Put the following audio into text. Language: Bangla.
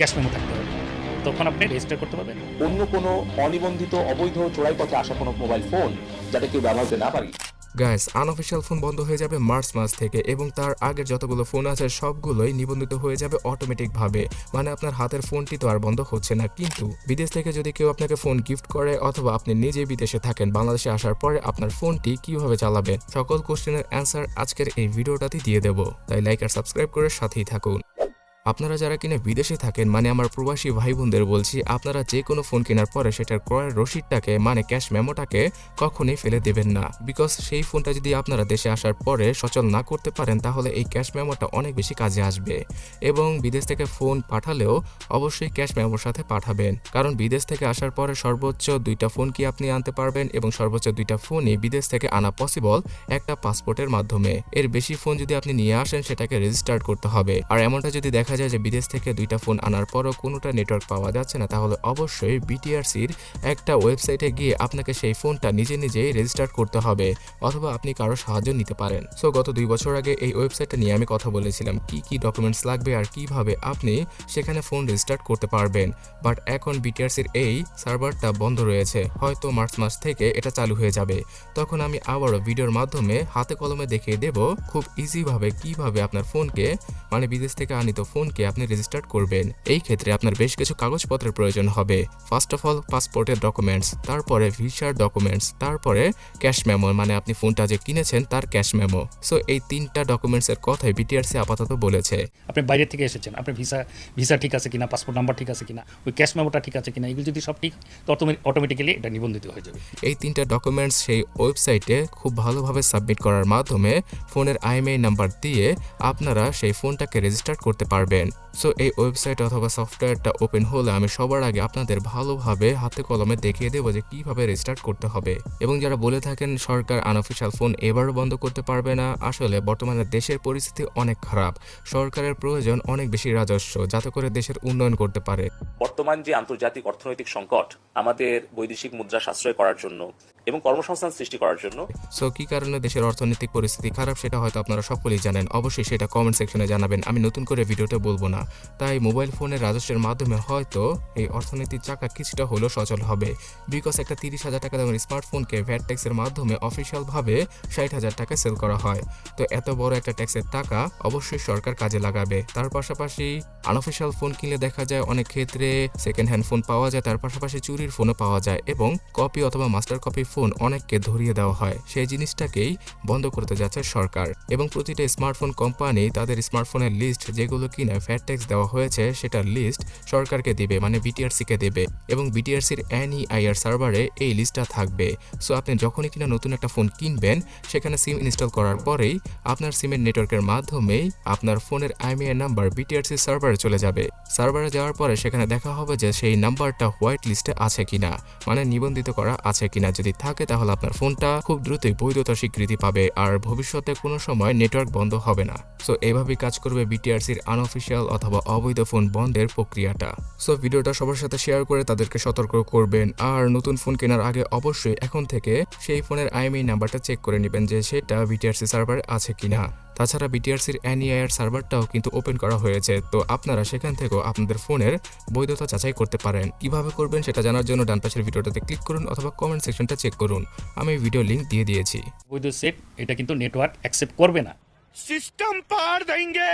ক্যাশ মেমো থাকতে হবে। তখন আপনি রেজিস্টার করতে পারবেন। অন্য কোনো অনিবন্ধিত অবৈধ চোরাই পথে আসা কোনো মোবাইল ফোন যাতে কেউ ব্যবহার করতে না পারি। গাইস আনঅফিসিয়াল ফোন বন্ধ হয়ে যাবে মার্চ মাস থেকে এবং তার আগের যতগুলো ফোন আছে সবগুলোই নিবন্ধিত হয়ে যাবে অটোমেটিক ভাবে মানে আপনার হাতের ফোনটি তো আর বন্ধ হচ্ছে না। কিন্তু বিদেশ থেকে যদি কেউ আপনাকে ফোন গিফট করে অথবা আপনি নিজে বিদেশে থাকেন বাংলাদেশে আসার পরে আপনার ফোনটি কীভাবে চালাবেন? সকল কোশ্চেনের অ্যান্সার আজকের এই ভিডিওটাতে দিয়ে দেবো। তাই লাইক আর সাবস্ক্রাইব করে সাথেই থাকুন। আপনারা যারা কিনা বিদেশে থাকেন মানে আমার প্রবাসী ভাই বোনদের বলছি, আপনারা যে কোনো ফোন কেনার পরে সেটার ক্রয়ের রসিদটাকে মানে ক্যাশ মেমোটাকে কখনোই ফেলে দেবেন না। বিকজ সেই ফোনটা যদি আপনারা দেশে আসার পরে সচল না করতে পারেন, তাহলে এই ক্যাশ মেমোটা অনেক বেশি কাজে আসবে। এবং বিদেশ থেকে ফোন পাঠালেও অবশ্যই ক্যাশ মেমোর সাথে পাঠাবেন। কারণ বিদেশ থেকে আসার পরে সর্বোচ্চ দুইটা ফোন কি আপনি আনতে পারবেন? এবং সর্বোচ্চ দুইটা ফোনই বিদেশ থেকে আনা পসিবল একটা পাসপোর্টের মাধ্যমে। এর বেশি ফোন যদি আপনি নিয়ে আসেন, সেটাকে রেজিস্টার করতে হবে। আর এমনটা যদি দেখা যায় যে বিদেশ থেকে দুইটা ফোন আনার পরও কোনোটা নেটওয়ার্ক পাওয়া যাচ্ছে না। তাহলে অবশ্যই বিটিআরসির একটা ওয়েবসাইটে গিয়ে আপনাকে সেই ফোনটা নিজে নিজেই রেজিস্টার করতে হবে অথবা আপনি কারও সাহায্য নিতে পারেন। সো গত দুই বছর আগে এই ওয়েবসাইটটা নিয়ে আমি কথা বলেছিলাম, কি কি ডকুমেন্টস লাগবে আর কীভাবে আপনি সেখানে ফোন রেজিস্টার করতে পারবেন। বাট এখন বিটিআরসির এই সার্ভারটা বন্ধ রয়েছে, হয়তো মার্চ মাস থেকে এটা চালু হয়ে যাবে। তখন আমি আবারও ভিডিওর মাধ্যমে হাতে কলমে দেখিয়ে দেব খুব ইজিভাবে কীভাবে আপনার ফোনকে মানে বিদেশ থেকে আনিত ফোনকে আপনি রেজিস্টার করবেন এই ক্ষেত্রে আপনার বেশ কিছু কাগজপত্রের প্রয়োজন হবে। ফার্স্ট অফ অল পাসপোর্টের ডকুমেন্টস তারপরে ভিসার ডকুমেন্টস তারপরে ক্যাশ মেমো মানে আপনি ফোনটা যে কিনেছেন তার ক্যাশ মেমো সো এই তিনটা ডকুমেন্টসের কথাই বিটিআরসি আপাতত বলেছে। আপনি বাইরে থেকে এসেছেন আপনার ভিসা ভিসা ঠিক আছে কিনা পাসপোর্ট নাম্বার ঠিক আছে কিনা ওই ক্যাশ মেমোটা ঠিক আছে কিনা এগুলো যদি সব ঠিক তো অটোমেটিক্যালি এটা নিবন্ধিত হয়ে যাবে। এই তিনটা ডকুমেন্টস সেই ওয়েবসাইটে খুব ভালোভাবে সাবমিট করার মাধ্যমে ফোনের আইএমআই নাম্বার দিয়ে আপনারা সেই ফোনটাকে রেজিস্টার করতে পারবেন। সো এই ওয়েবসাইট অথবা সফটওয়্যারটা ওপেন হলে আমি সবার আগে আপনাদের ভালোভাবে হাতে কলমে দেখিয়ে দেবো যে কীভাবে রেজিস্টার্ট করতে হবে। এবং যারা বলে থাকেন সরকার আনঅফিসিয়াল ফোন এবারও বন্ধ করতে পারবে না, আসলে বর্তমানে দেশের পরিস্থিতি অনেক খারাপ। সরকারের প্রয়োজন অনেক বেশি রাজস্ব, যাতে করে দেশের উন্নয়ন করতে পারে। বর্তমান যে আন্তর্জাতিক অর্থনৈতিক সংকট, আমাদের বৈদেশিক মুদ্রা সাশ্রয় করার জন্য এবং কর্মসংস্থান সৃষ্টি করার জন্য। সো কি কারণে দেশের অর্থনৈতিক পরিস্থিতি খারাপ সেটা হয়তো আপনারা সকলেই জানেন। অবশ্যই সেটা কমেন্ট সেকশনে জানাবেন। আমি নতুন করে ভিডিওতে বলব না। তাই মোবাইল ফোনের রাজস্বের মাধ্যমে হয়তো এই অর্থনীতির চাকা কিছুটা হলেও সচল হবে। বিকজ একটা তিরিশ হাজার টাকা দামের স্মার্টফোনকে ভ্যাট ট্যাক্সের মাধ্যমে অফিসিয়ালভাবে ষাট হাজার টাকা সেল করা হয়। তো এত বড় একটা ট্যাক্সের টাকা অবশ্যই সরকার কাজে লাগাবে। তার পাশাপাশি আনঅফিসিয়াল ফোন কিনলে দেখা যায় অনেক ক্ষেত্রে সেকেন্ড হ্যান্ড ফোন পাওয়া যায়। তার পাশাপাশি চুরির ফোনও পাওয়া যায়। এবং কপি অথবা মাস্টার কপি ফোন অনেককে ধরিয়ে দেওয়া হয়। সেই জিনিসটাকেই বন্ধ করতে যাচ্ছে সরকার। এবং প্রতিটা স্মার্টফোন কোম্পানি তাদের স্মার্টফোনের লিস্ট যেগুলো কিনে ফ্যাট ট্যাক্স দেওয়া হয়েছে, সেটার লিস্ট সরকারকে দেবে মানে বিটিআরসিকে দেবে। এবং বিটিআরসির এনইআইআর সার্ভারে এই লিস্টটা থাকবে। সো আপনি যখনই কিনা নতুন একটা ফোন কিনবেন, সেখানে সিম ইনস্টল করার পরেই আপনার সিমের নেটওয়ার্কের মাধ্যমেই আপনার ফোনের আইমিআই নাম্বার বিটিআরসি সার্ভারে চলে যাবে। সার্ভারে যাওয়ার পরে সেখানে দেখা হবে যে সেই নাম্বারটা হোয়াইট লিস্টে আছে কিনা মানে নিবন্ধিত করা আছে কিনা যদি থাকে, তাহলে আপনার ফোনটা খুব দ্রুতই বৈধতা স্বীকৃতি পাবে আর ভবিষ্যতে কোনো সময় নেটওয়ার্ক বন্ধ হবে না। সো এভাবেই কাজ করবে বিটিআরসির আনঅফিসিয়াল অথবা অবৈধ ফোন বন্ধের প্রক্রিয়াটা। সো ভিডিওটা সবার সাথে শেয়ার করে তাদেরকে সতর্ক করবেন। আর নতুন ফোন কেনার আগে অবশ্যই এখন থেকে সেই ফোনের আইএমআই নাম্বারটা চেক করে নেবেন যে সেটা বিটিআরসি সার্ভারে আছে কিনা। তাছাড়া বিটিআরসির এনইআইয়ের সার্ভারটাও কিন্তু ওপেন করা হয়েছে। তো আপনারা সেখান থেকেও আপনাদের ফোনের বৈধতা যাচাই করতে পারেন। কীভাবে করবেন সেটা জানার জন্য ডান পাশের ভিডিওটাতে ক্লিক করুন অথবা কমেন্ট সেকশনটা চেক করুন। আমি ভিডিও লিংক দিয়ে দিয়েছি। বৈধ সেট এটা কিন্তু নেটওয়ার্ক অ্যাকসেপ্ট করবে না। সিস্টেম পার দেঙ্গে